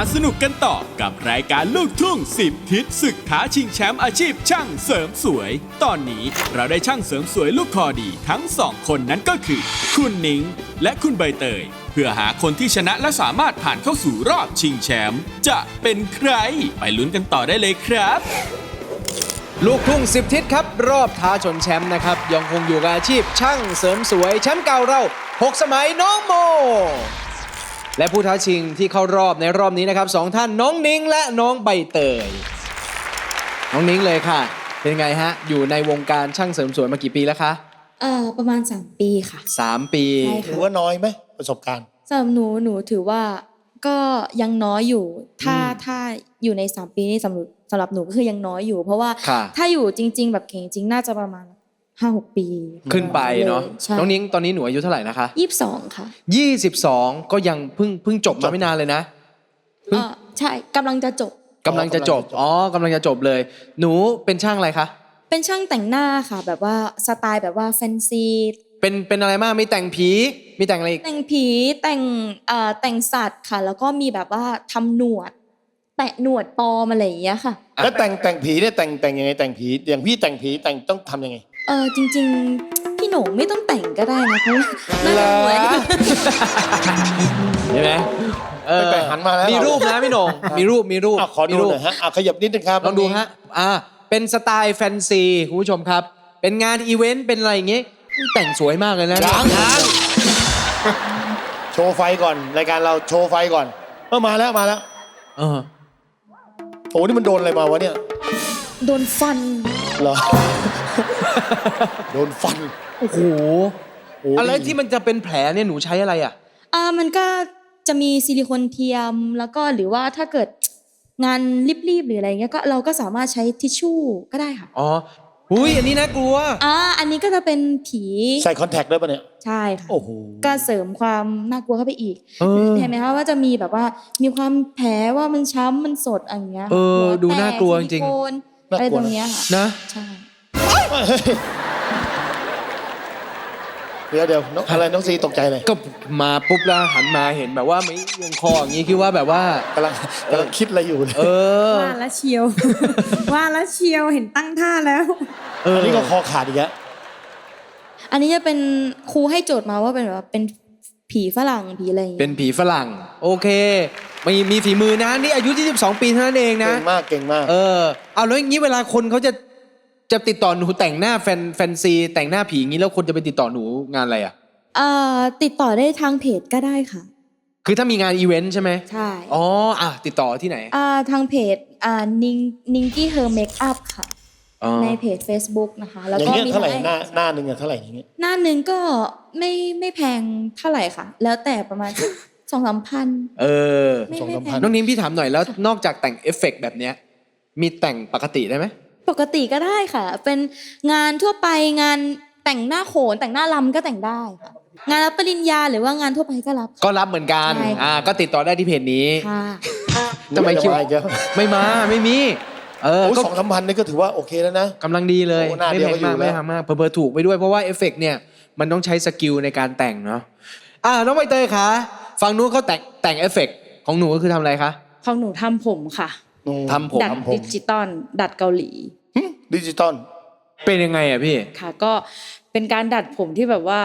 มาสนุกกันต่อกับรายการลูกทุ่ง 10 ทิศศึกท้าชิงแชมป์อาชีพช่างเสริมสวย ตอนนี้เราได้ช่างเสริมสวยลูกคอดีทั้งสองคนนั้นก็คือ คุณนิงและคุณใบเตย เพื่อหาคนที่ชนะและสามารถผ่านเข้าสู่รอบชิงแชมป์จะเป็นใคร ไปลุ้นกันต่อได้เลยครับ ลูกทุ่งสิบทิศครับ รอบท้าชนแชมป์นะครับยังคงอยู่กับอาชีพช่างเสริมสวยแชมป์เก่าเรา 6 สมัยน้องโม และผู้ท้าชิงที่เข้ารอบในรอบนี้นะครับสองท่านน้องนิ้งและน้องใบเตย น้องนิ้งเลยค่ะ เป็นไงฮะ อยู่ในวงการช่างเสริมสวยมากี่ปีแล้วคะเอ่อประมาณ 3 ปีค่ะ 3 ปีใช่ถืค่ะอว่าน้อยไหมประสบการณ์ สำหรับหนูหนูถือว่าก็ยังน้อยอยู่ ถ้าถ้าอยู่ใน 3 ปีนี้สำหรับสำหรับหนูก็คือยังน้อยอยู่ เพราะว่าค่ะ ถ้าอยู่จริง ๆ แบบเก่งจริงน่าจะประมาณ ห้าหกปีขึ้นไปเนาะใช่น้องนิ้งตอนนี้หนูอายุเท่าไหร่นะคะยี่สิบสองค่ะ22ก็ยังเพิ่งเพิ่งจบมาไม่นานเลยนะเอ่อใช่กำลังจะจบกำลังจะจบอ๋อกำลังจะจบเลย หนูเป็นช่างอะไรคะเป็นช่างแต่งหน้าค่ะ แบบว่าสไตล์แบบว่าแฟนซีเป็นเป็นอะไรมากมีแต่งผีมีแต่งอะไรอีกแต่งผีแต่งเอ่อแต่งสัตว์ค่ะ แล้วก็มีแบบว่าทำหนวด แตะหนวดปลอมอะไรอย่างเงี้ยค่ะอะ แล้วแต่งแต่งผีเนี่ยแต่งแต่งยังไงแต่งผีอย่างพี่แต่งผีแต่งต้องทำยังไง เออจริง ๆ พี่โหน่งไม่ต้องแต่งก็ได้นะเพราะว่าน่าจะเหมือนเห็นไหมเออไปหันมาแล้วมีรูปนะพี่โหน่งมีรูปมีรูปอะขอดูมีรูหปน่อยฮะอะขยับนิดนึงครับลองดูฮะอ่าเป็นสไตล์แฟนซีคุณผู้ชมครับ เป็นงานอีเวนต์เป็นอะไรอย่างงี้แต่งสวยมากเลยนะยังยังโชว์ไฟก่อน รายการเราโชว์ไฟก่อนเออมาแล้วมาแล้วเออโอ้นี่มันโดนอะไรมาวะเนี่ย โดนฟัน เหรอ โดนฟัน โอ้โหโอ้อะไรที่มันจะเป็นแผลเนี่ยหนูใช้อะไรอะ อ่ามันก็จะมีซิลิโคนเทียมแล้วก็หรือว่าถ้าเกิดงานรีบๆหรืออะไรเงี้ยก็เราก็สามารถใช้ทิชชู่ก็ได้ค่ะอ๋อหุยอันนี้น่ากลัว อ่าอันนี้ก็จะเป็นผีใส่คอนแทคด้วยปะเนี่ย ใช่ค่ะโอ้โห ก็เสริมความน่ากลัวเข้าไปอีกเออ เห็นไหมคะว่าจะมีแบบว่ามีความแผลว่ามันช้ำมันสดอะไรอย่างเงี้ยเออหัวดูแตน่ากลัวจริงๆ ซิลิโคนอะไรตรงเนี้ยค่ะ นะ ใช่ เดี๋ยวเดี๋ยวน้องอะไรน้องซีตกใจเลยก็มาปุ๊บแล้วหันมาเห็นแบบว่าไม่เอียงคออย่างงี้คิดว่าแบบว่ากำลังกำลังคิดอะไรอยู่เลยเออว่าแล้วเชียว ว่าแล้วเชียวเห็นตั้งท่าแล้วเอออันนี้ก็คอขาดอีกแล้วอันนี้จะเป็นครูให้โจทย์มาว่าเป็นแบบว่าเป็นผีฝรั่งผีอะไรอย่างเป็เงี้ยนผีฝรั่ง โอเคมีมีฝีมือนะนี่อายุ 22 ปีเท่านั้นเองนะ เก่งมากเก่งมาก เออเอาแล้วอย่างนี้เวลาคนเขาจะ จะติดต่อหนูแต่งหน้าแฟนแฟนซี แต่งหน้าผีอย่างนี้แล้วคนจะไปติดต่อหนูงานอะไรอะ เอ่อติดต่อได้ทางเพจก็ได้ค่ะ คือถ้ามีงานอีเวนต์ใช่ไหมใช่อ๋ออะติดต่อที่ไหนอ่าทางเพจอ่านิงนิงกี้เฮอร์เมคอัพค่ะ อ๋อในเพจ Facebook นะคะ แล้วอย่างก็เงี้ยมีเท่าไหร่ทั้งหน้าหน้าหนึ่งอะเท่าไหร่อย่างเงี้ยหน้าหนึ่งก็ไม่ไม่แพงเท่าไหร่ค่ะ แล้วแต่ประมาณ สองสามพันเออ ไม่สองไม่สามแพพังนน้องนิ้งพี่ถามหน่อยแล้วนอกจากแต่งเอฟเฟกต์แบบเนี้ย มีแต่งปกติได้ไหม ปกติก็ได้ค่ะ เป็นงานทั่วไปงานแต่งหน้าโขนแต่งหน้าลำก็แต่งได้ค่ะ งานรับปริญญาหรือว่างานทั่วไปก็รับ ก็รับเหมือนกันใช่ค่ะ อ่าก็ติดต่อได้ที่เพจนี้ค่ะทำไมคิวจะาอีกแล้วไม่มาไม่มี เออโอ้ยก็ สองสามพันนี่ก็ถือว่าโอเคแล้วนะ กำลังดีเลย โอ้หน้าไม่เดียวแพก็งอยู่มากแล้ว ไม่แพงมากเพอๆถูกไปด้วยเพราะว่าเอฟเฟกต์เนี่ย มันต้องใช้สกิลในการแต่งเนาะอ่าน้องใบเตยคะฝั่งนู้นเขาแต่งแต่งเอฟเฟกต์ของหนูก็คือทำอะไรคะของหนูทำผมค่ะ ทำผมดัดทำผมดิจิตอลดัดเกาหลี หึดิจิตอลเป็นยังไงอะพี่ ค่ะก็เป็นการดัดผมที่แบบว่า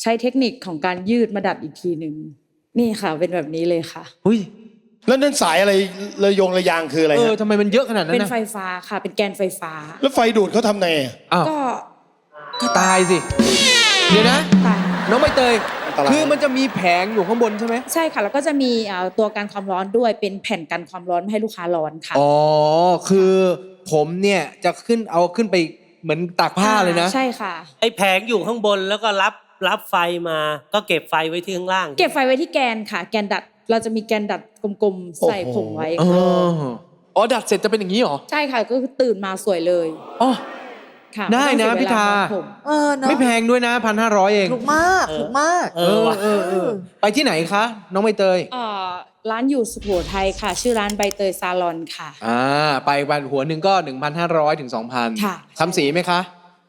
ใช้เทคนิคของการยืดมาดัดอีกทีหนึ่งนี่ค่ะ เป็นแบบนี้เลยค่ะหุ้ย แล้วนั่นสายอะไรระยงระยางคืออะไรเออฮะทำไมมันเยอะขนาดนั้เป็นนนะไฟฟ้าค่ะ เป็นแกนไฟฟ้า แล้วไฟดูดเขาทำไงอะอ้าวก็ก็ตายสิ เดี๋ยวนะ ตายน้องใบเตย อันตรายคือมันจะมีแผงอยู่ข้างบนใช่ไหมใช่ค่ะ แล้วก็จะมีอ่าตัวกันความร้อนด้วยเป็นแผ่นกันความร้อนไม่ให้ลูกค้าร้อนค่ะอ๋อ คือผมเนี่ยจะขึ้นเอาขึ้นไปเหมือนตากผ้าเลยนะ ใช่ค่ะ ไอ้แผงอยู่ข้างบนแล้วก็รับรับไฟมา ก็เก็บไฟไว้ที่ข้างล่าง เก็บไฟไว้ที่แกนค่ะ แกนดัดเราจะมีแกนดัดกลมๆใส่ผมไว้อ๋อ ค่ะอ๋อ ดัดเสร็จจะเป็นอย่างนี้เหรอ ใช่ค่ะก็คือตื่นมาสวยเลย อ๋อ ค่ะได้นะม่ต้องเสียเวลพี่ทาทำผม เออเนาะไม่แพงด้วยนะพันห้าร้อยเองถูกมากเออถูกมาก เออว่ะ เออเออไปที่ไหนคะ น้องใบเตย เอ่อร้านอยู่สุโขทัยค่ะ ชื่อร้านใบเตยซาลอนค่ะ อ่า ไปวันหัวหนึ่งก็ 1,500 ถึง 2,000ค่ะ ทำสีไหมคะ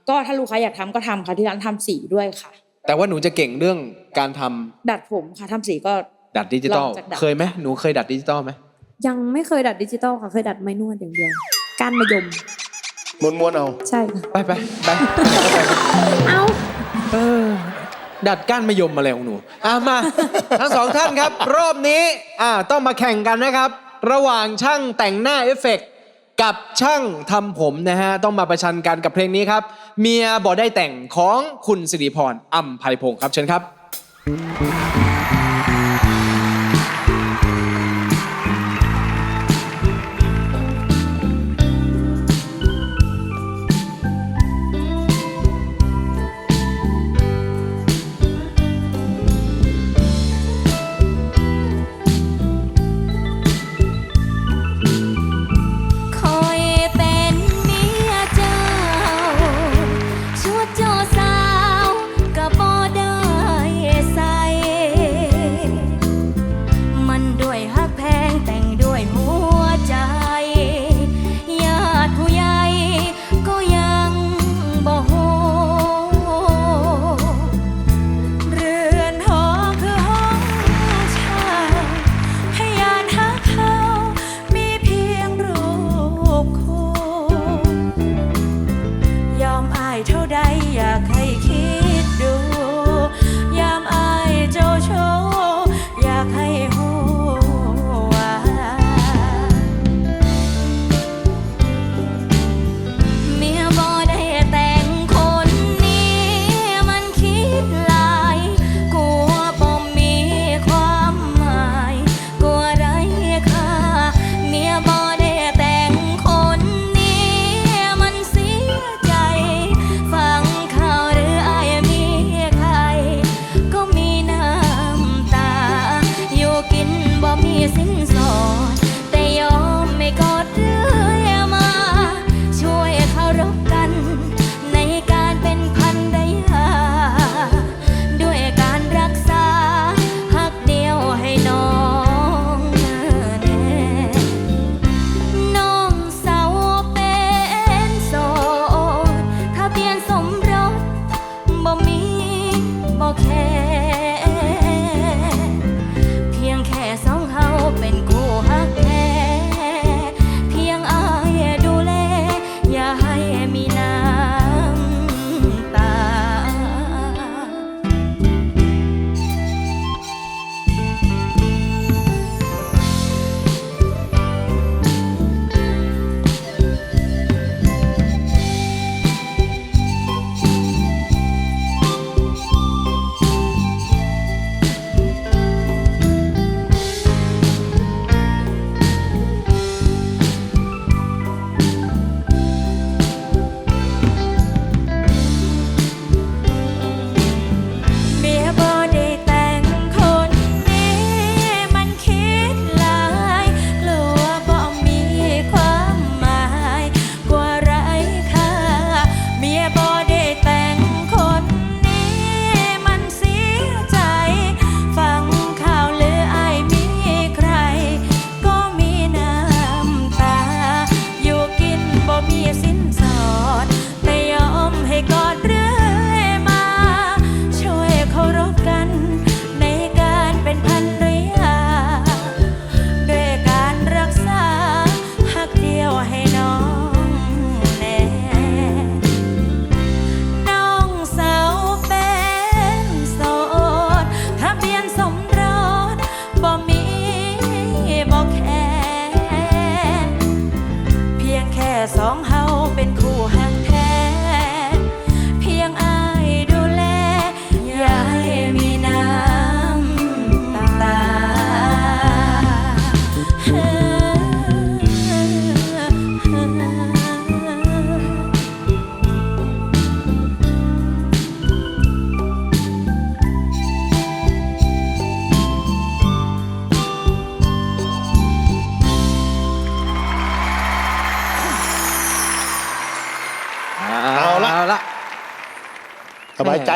ก็ถ้าลูกค้าอยากทำก็ทำค่ะที่ร้านทำสีด้วยค่ะ แต่ว่าหนูจะเก่งเรื่องการทำดัดผมค่ะทำสีก็ ดัดดิจิตอลลองจากดัด เคยไหมหนูเคยดัดดิจิตอลไหมยังไม่เคยดัดดิจิตอลค่ะ เคยดัดไม้นวดอย่างเดียวการมายม ม้วนม้วนๆเอา ใช่ค่ะ ไปไปไปเอ้าเออดัดก้านมะยมอะไรของหนูอะมา ทั้งสองท่านครับ รอบนี้อ่าต้องมาแข่งกันนะครับ ระหว่างช่างแต่งหน้าเอฟเฟกต์กับช่างทำผมนะฮะ ต้องมาประชันกันกับเพลงนี้ครับ เมียบ่ได้แต่งของคุณสิริพรอัมไพพงศ์ครับเชิญครับ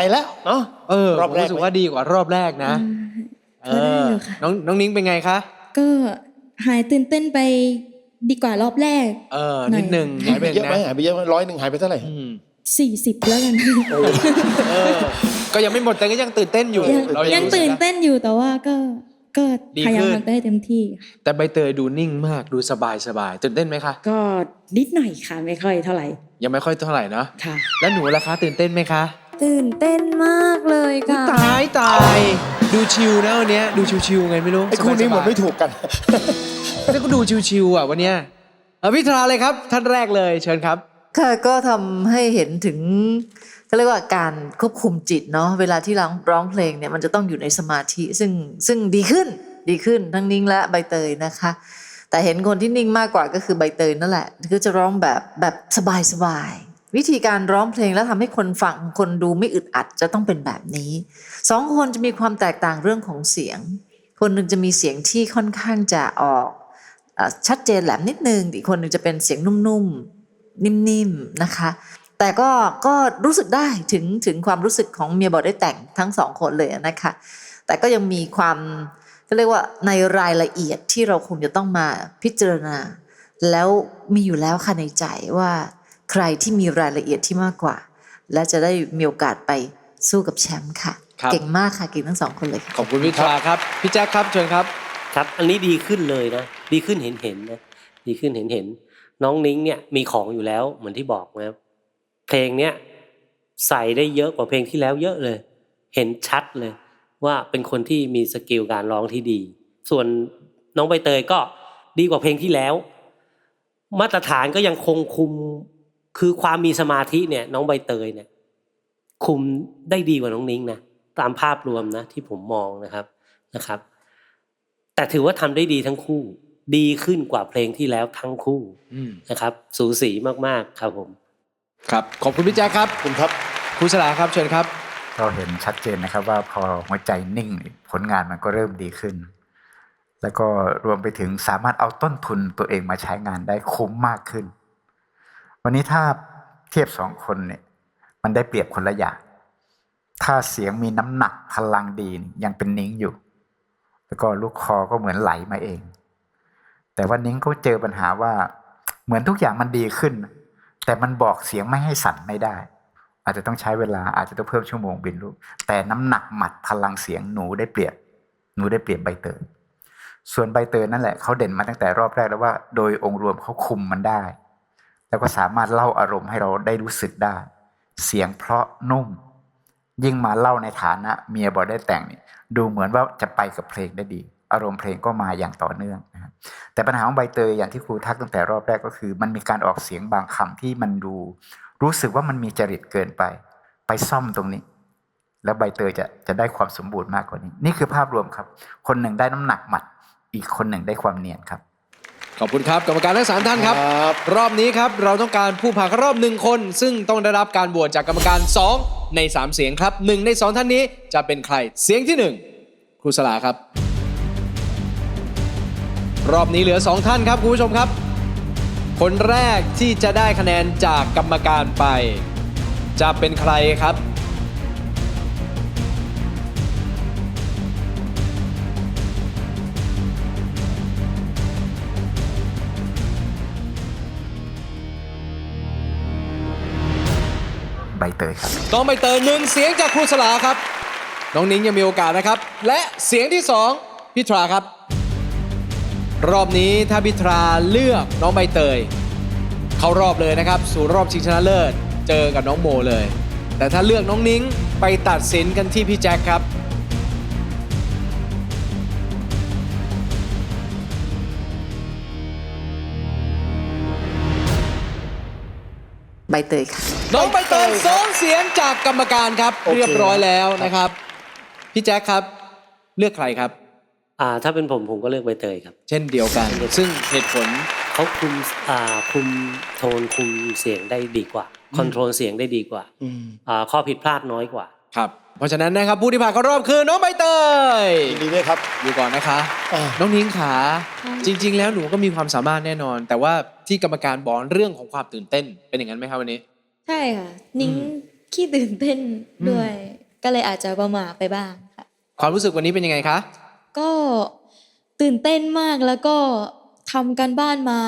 แล้ว เนาะเออรอบผมแรกรู้สึกว่าดีกว่ารอบแรกนะพอได้อยู่ค่ะ น้องน้องนิ้งเป็นไงคะก็หายตื่นเต้นไปดีกว่ารอบแรก เออหน่อย นิดหนึ่งหายไปนิดเยอะไหมนหายไปเยอะไหมร้อยหนึ่งหายไปเท่าไหร่ อืม40 แล้วกันเออก็ยังไม่หมดแต่ก็ยังตื่นเต้นอยู่ยังเรายังรู้สึกตื่นนะเต้นอยู่แต่ว่าก็ก็ดีพยายามขึ้นทำให้เต็มที่ค่ะแต่ใบเตยดูนิ่งมากดูสบายสบายตื่นเต้นไหมคะก็นิดหน่อยค่ะ ไม่ค่อยเท่าไหร่ยังไม่ค่อยเท่าไหร่เนาะค่ะ แล้วหนูล่ะคะ ตื่นเต้นไหมคะ ตื่นเต้นมากเลยค่ะ ตายตาย ดูชิลนะวันเนี้ยดูชิวๆไงไม่รู้ไอ้คู่นี้เหมือนไม่ถูกกันแล้วก็ดูชิวๆอะวันเนี้ยเอาพี่ทราเลยครับ ท่านแรกเลยเชิญครับ ค่ะก็ทำให้เห็นถึงเขาเรียกว่าการควบคุมจิตเนาะเวลาที่ร้องร้องเพลงเนี่ยมันจะต้องอยู่ในสมาธิซึ่งซึ่งดีขึ้นดีขึ้นทั้งนิ้งและใบเตยนะคะ แต่เห็นคนที่นิ่งมากกว่าก็คือใบเตยนั่นแหละคือจะร้องแบบแบบสบายๆ วิธีการร้องเพลงแล้วทำให้คนฟังคนดูไม่อึดอัดจะต้องเป็นแบบนี้สองคนจะมีความแตกต่างเรื่องของเสียง คนหนึ่งจะมีเสียงที่ค่อนข้างจะออกชัดเจนแหลมนิดนึงอีกคนหนึ่งจะเป็นเสียงนุ่มๆนิ่มๆนะคะ แต่ก็ก็รู้สึกได้ถึงถึงความรู้สึกของเมียบอกได้แต่งทั้งสองคนเลยนะคะ แต่ก็ยังมีความก็เรียกว่าในรายละเอียดที่เราคงจะต้องมาพิจารณา แล้วมีอยู่แล้วค่ะในใจว่า ใครที่มีรายละเอียดที่มากกว่า และจะได้มีโอกาสไปสู้กับแชมป์ค่ะ ครับ เก่งมากค่ะเก่งทั้งสองคนเลยค่ะ ขอบคุณพี่ทราครับ พี่แจ็คครับเชิญครับ ครับ อันนี้ดีขึ้นเลยนะ ดีขึ้นเห็นเห็นๆนะ ดีขึ้นเห็นเห็นๆน้องนิ้งเนี่ยมีของอยู่แล้วเหมือนที่บอกนะครับ เพลงเนี้ยใส่ได้เยอะกว่าเพลงที่แล้วเยอะเลย เห็นชัดเลย ว่าเป็นคนที่มีสกิลการร้องที่ดี ส่วนน้องใบเตยก็ดีกว่าเพลงที่แล้ว มาตรฐานก็ยังคงคุม คือความมีสมาธิเนี่ย น้องใบเตยเนี่ย คุมได้ดีกว่าน้องนิ้งนะตามภาพรวมนะที่ผมมองนะครับนะครับ แต่ถือว่าทำได้ดีทั้งคู่ ดีขึ้นกว่าเพลงที่แล้วทั้งคู่อืมนะครับ สูสีมากๆครับผม ครับขอบคุณพี่แจ็คครับคุณครับครูสลาครับเชิญครับ เราเห็นชัดเจนนะครับว่าพอหัวใจนิ่งนี่ผลงานมันก็เริ่มดีขึ้น แล้วก็รวมไปถึงสามารถเอาต้นทุนตัวเองมาใช้งานได้คุ้มมากขึ้น วันนี้ถ้าเทียบสองคนเนี่ยมันได้เปรียบคนละอย่างถ้าเสียงมีน้ำหนักพลังดีนยังเป็นนิ้งอยู่ แล้วก็ลูกคอก็เหมือนไหลมาเอง แต่ว่านิ้งก็เจอปัญหาว่าเหมือนทุกอย่างมันดีขึ้น แต่มันบอกเสียงไม่ให้สั่นไม่ได้ อาจจะต้องใช้เวลาอาจจะต้องเพิ่มชั่วโมงบินลูกแต่น้ำหนักหมัดพลังเสียงหนูได้เปรียบหนูได้เปรียบใบเตยส่วนใบเตยนั่นแหละเขาเด่นมาตั้งแต่รอบแรกแล้วว่า โดยองค์รวมเขาคุมมันได้ แล้วก็สามารถเล่าอารมณ์ให้เราได้รู้สึกได้ เสียงเพราะนุ่ม ยิ่งมาเล่าในฐานะเมียบอได้แต่งนี่ดูเหมือนว่าจะไปกับเพลงได้ดี อารมณ์เพลงก็มาอย่างต่อเนื่องนะครับแต่ปัญหาของใบเตยอย่างที่ครูทักตั้งแต่รอบแรกก็คือ มันมีการออกเสียงบางคำที่มันดู รู้สึกว่ามันมีจริตเกินไป ไปซ่อมตรงนี้ แล้วใบเตยจะจะได้ความสมบูรณ์มากกว่านี้ นี่คือภาพรวมครับ คนหนึ่งได้น้ำหนักหมัด อีกคนหนึ่งได้ความเนียนครับ ขอบคุณครับกรรมการทั้งสามท่านครับครับรอบนี้ครับเราต้องการผู้ผ่านเข้ารอบหนึ่งคน ซึ่งต้องได้รับการโหวตจากกรรมการ 2 ใน 3 เสียงครับหนึ่งใน 2 ท่านนี้จะเป็นใครเสียงที่ 1 ครูสลาครับ รอบนี้เหลือ 2 ท่านครับคุณผู้ชมครับ คนแรกที่จะได้คะแนนจากกรรมการไป จะเป็นใครครับ ใบเตยครับน้องใบเตยหนึ่งเสียงจากครูสลาครับ น้องนิ้งยังมีโอกาสนะครับ และเสียงที่สองพิทราครับ รอบนี้ถ้าพิทราเลือกน้องใบเตย เข้ารอบเลยนะครับ สู่รอบชิงชนะเลิศ เจอกับน้องโมเลย แต่ถ้าเลือกน้องนิ้งไปตัดสินกันที่พี่แจ็คครับ ใบเตยค่ะ น้องใบเตยสองเสียงจากกรรมการครับ โอเค เรียบร้อยแล้วนะครับ พี่แจ็คครับ เลือกใครครับ อ่าถ้าเป็นผมผมก็เลือกใบเตยครับ เช่นเดียวกัน ซึ่งเหตุผล เขาคุมอ่าคุมโทนคุมเสียงได้ดีกว่า คอนโทรลเสียงได้ดีกว่าอืมอ่าข้อผิดพลาดน้อยกว่า ครับ เพราะฉะนั้นนะครับผู้ที่ผ่านเข้ารอบคือน้องใบเตยยินดีด้วยครับ อยู่ก่อนนะคะ อ่า น้องนิ้งขาค่ะจริง ๆ แล้วหนูก็มีความสามารถแน่นอน แต่ว่าที่กรรมการบอกเรื่องของความตื่นเต้นเป็นอย่างนั้นไหมครับวันนี้ ใช่ค่ะ นิ้งอืม ขี้ตื่นเต้นอืมด้วย ก็เลยอาจจะประหม่าไปบ้างค่ะ ความรู้สึกวันนี้เป็นยังไงคะก็ตื่นเต้นมากแล้วก็ทำกันบ้านมา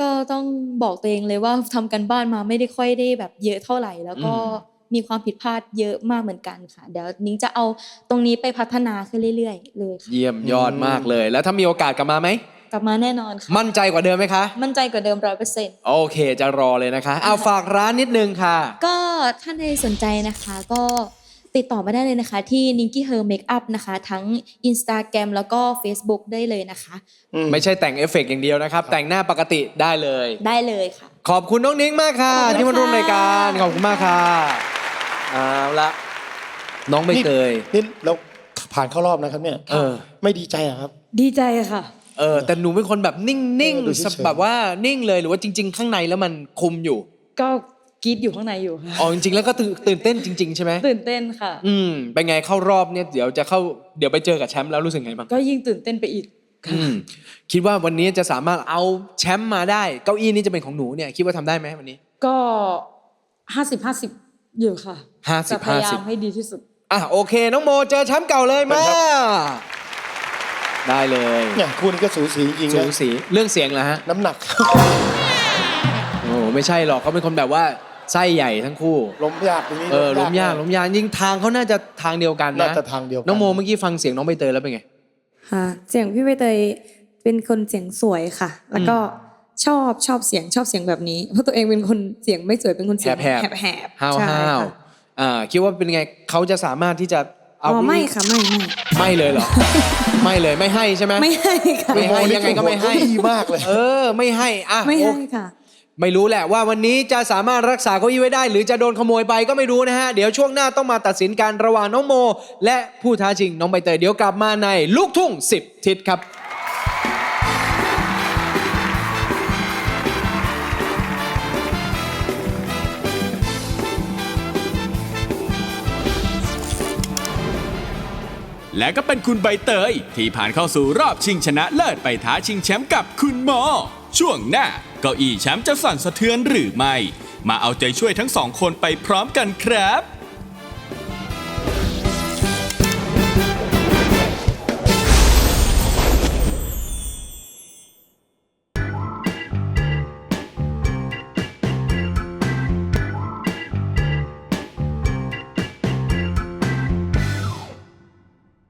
ก็ต้องบอกตัวเองเลยว่าทำกันบ้านมาไม่ได้ค่อยได้แบบเยอะเท่าไหร่ แล้วก็อื มมีความผิดพลาดเยอะมากเหมือนกันค่ะ เดี๋ยวนิ้งจะเอาตรงนี้ไปพัฒนาขึ้นเรื่อยๆ เลยค่ะเยี่ยมยอดมากเลย แล้วถ้ามีโอกาสกลับมาไหม กลับมาแน่นอนค่ะ มั่นใจกว่าเดิมไหมคะ มั่นใจกว่าเดิมร้อยเปอร์เซ็นต์โอเคจะรอเลยนะคะเอาฝากร้านนิดนึงค่ะ ก็ท่านใดสนใจนะคะก็ ติดต่อมาได้เลยนะคะ ที่ Ninky Her Makeup นะคะ ทั้ง Instagram แล้วก็ Facebook ได้เลยนะคะ ไม่ใช่แต่งเอฟเฟกต์อย่างเดียวนะครับ แต่งหน้าปกติได้เลย ได้เลยค่ะ ขอบคุณน้องนิ้งมากค่ะ ขอบคุณที่มาร่วมค่ะรายการขอบคุณมากค่ะเอาละน้องใบเตย นี่เราผ่านเข้ารอบนะครับเนี่ยเออ ไม่ดีใจเหรอะครับ ดีใจค่ะ เออแต่หนูเป็นคนแบบนิ่งเออดูเฉยๆๆแบบว่านิ่งเลยหรือว่าจริง ๆ ข้างในแล้วมันคุมอยู่ ก็ กรีดอยู่ข้างในอยู่ค่ะอ๋อจริงๆแล้วก็ตื่นตื่นเต้นจริง ๆ ใช่ไหมตื่นเต้นค่ะ อืมเป็นไงเข้ารอบเนี่ยเดี๋ยวจะเข้าเดี๋ยวไปเจอกับแชมป์แล้วรู้สึกไงบ้างก็ยิ่งตื่นเต้นไปอีกค่ะอืมคิดว่าวันนี้จะสามารถเอาแชมป์มาได้ เก้าอี้นี้จะเป็นของหนูเนี่ยคิดว่าทำได้ไหมวันนี้ ก็ห้าสิบห้าสิบอยู่ค่ะ50จะพยายา50มให้ดีที่สุด อะโอเค น้องโมเจอแชมป์เก่าเลยมาได้เลยเนี่ยคู่นี้ก็สูสีจริงสูนะสีเรื่องเสียงเหรอฮะน้ำหนัก โอ้ไม่ใช่หรอกเขาเป็นคนแบบว่า ไส้ใหญ่ทั้งคู่ ล้มยากตรงนี้เออล้มยากล้มยากยิงทางเขาน่าจะทางเดียวกันนะน่าจะทางเดียวกัน้องโมเมื่อกี้ฟังเสียงน้องใบเตยแล้วเป็นไง ค่ะเสียงพี่ใบเตยเป็นคนเสียงสวยค่ะ แล้วก็ชอบชอบเสียงชอบเสียงแบบนี้ เพราะตัวเองเป็นคนเสียงไม่สวยเป็นคนเสียงแหบๆแหบๆห้าวใช่ห้าวค่ะอ่าคิดว่าเป็นไงเขาจะสามารถที่จะอ๋เอาอไม่ค่ะไม่ไม่ไม่เลยเหรอไม่เลยไม่ให้ใช่ไหมไม่ให้ค่ะไม่ให้ยังไงก็ไม่ให้ดีมากเลย เออ ไม่ให้อะไม่ให้โอค่ะ ไม่รู้แหละว่าวันนี้จะสามารถรักษาเก้าอี้ไว้ได้ หรือจะโดนขโมยไปก็ไม่รู้นะฮะ เดี๋ยวช่วงหน้าต้องมาตัดสินกันระหว่างน้องโม และผู้ท้าชิงน้องใบเตยเดี๋ยวกลับมาในลูกทุ่ง 10 ทิศครับและก็เป็นคุณใบเตย ที่ผ่านเข้าสู่รอบชิงชนะเลิศไปท้าชิงแชมป์กับคุณหมอ ช่วงหน้า ก้าอี้แชมป์จะสั่นสะเทือนหรือไม่ มาเอาใจช่วยทั้งสองคนไปพร้อมกันครับ